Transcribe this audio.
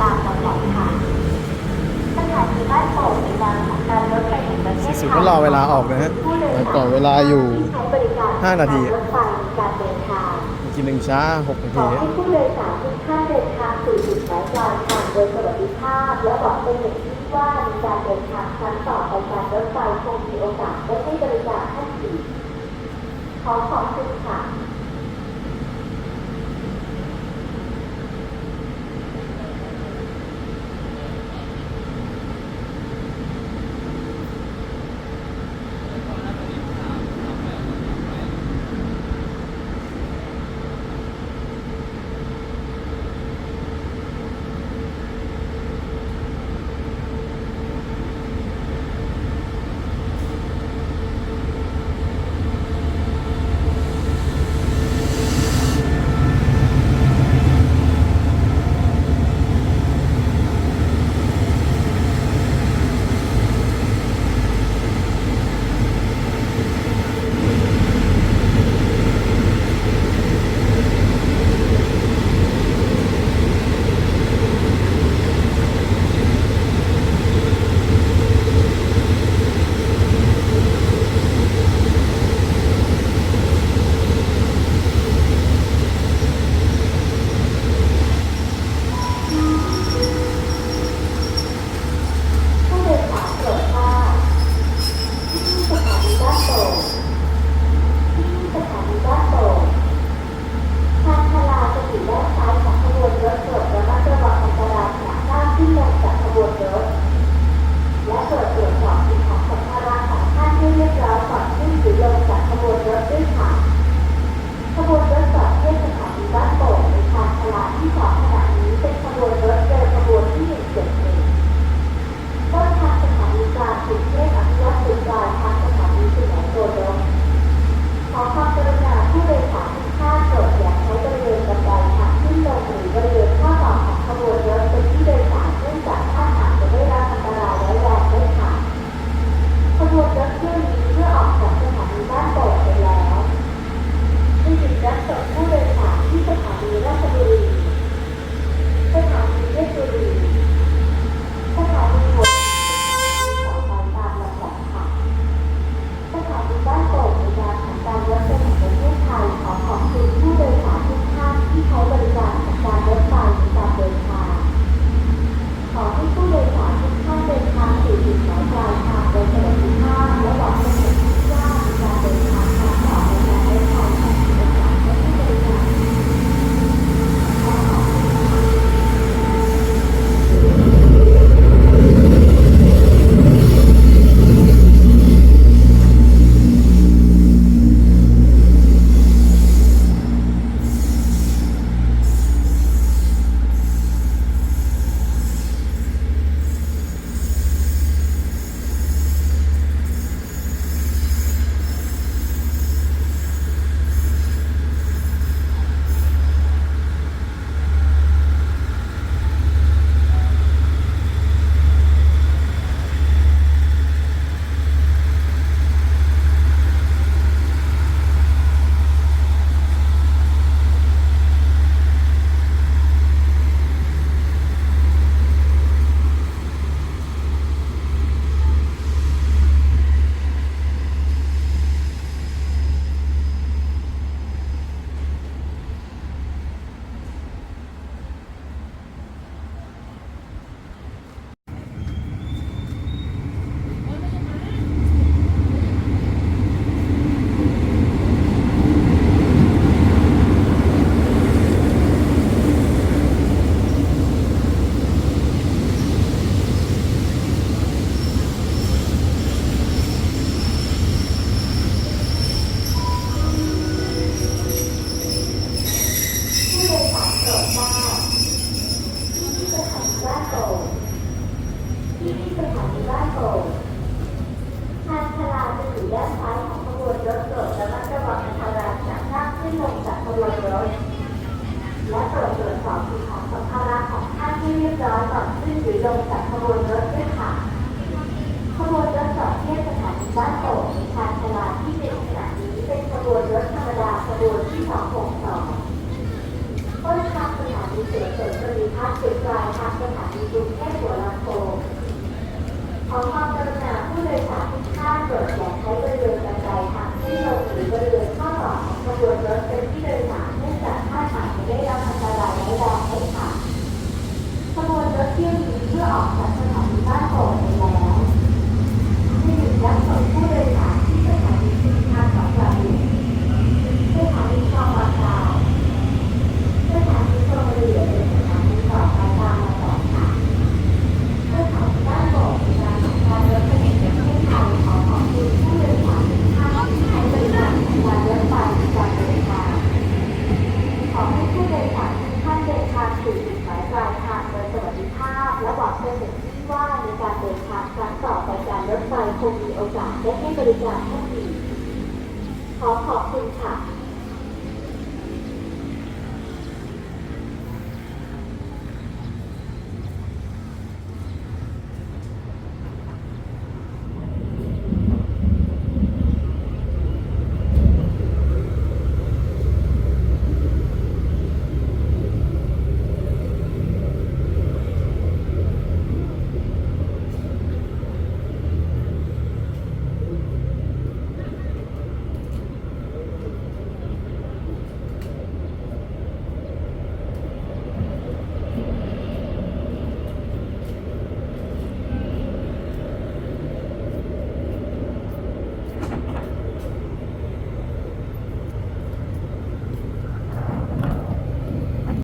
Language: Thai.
ตามลำดับค่ะสายตรวจเวลาของการรถไฟแห่งประเทศไทยคุดก็รอเวลาออกนะฮะรก่อนเวลาอยู่ห้านาที รถการเดินทาง กินหนึ่งช้าหนาขทีอให้ผู้โดยสารทุกท่านเดินางสู่จุดหมายปายโดยสวัสดิภาพ และบอกเป็นอยว่ามีการเดินางครั้งต่อไปการรถไฟคงมีโอกาสไดให้บริการท่านอีขอขอบคุณค่ะ บูรณ์ที่ 262 ต้นทางสถานีเสือเสริมปริพัฒน์จุดปลายทางสถานีกรุงเทพหัวลำโพงขอความกรุณาผู้โดยสารทุกท่านโปรดอย่าใช้บริเวณบันไดทางที่ลงหรือบริเวณข้อต่อของขบวนรถเป็น 好好对待。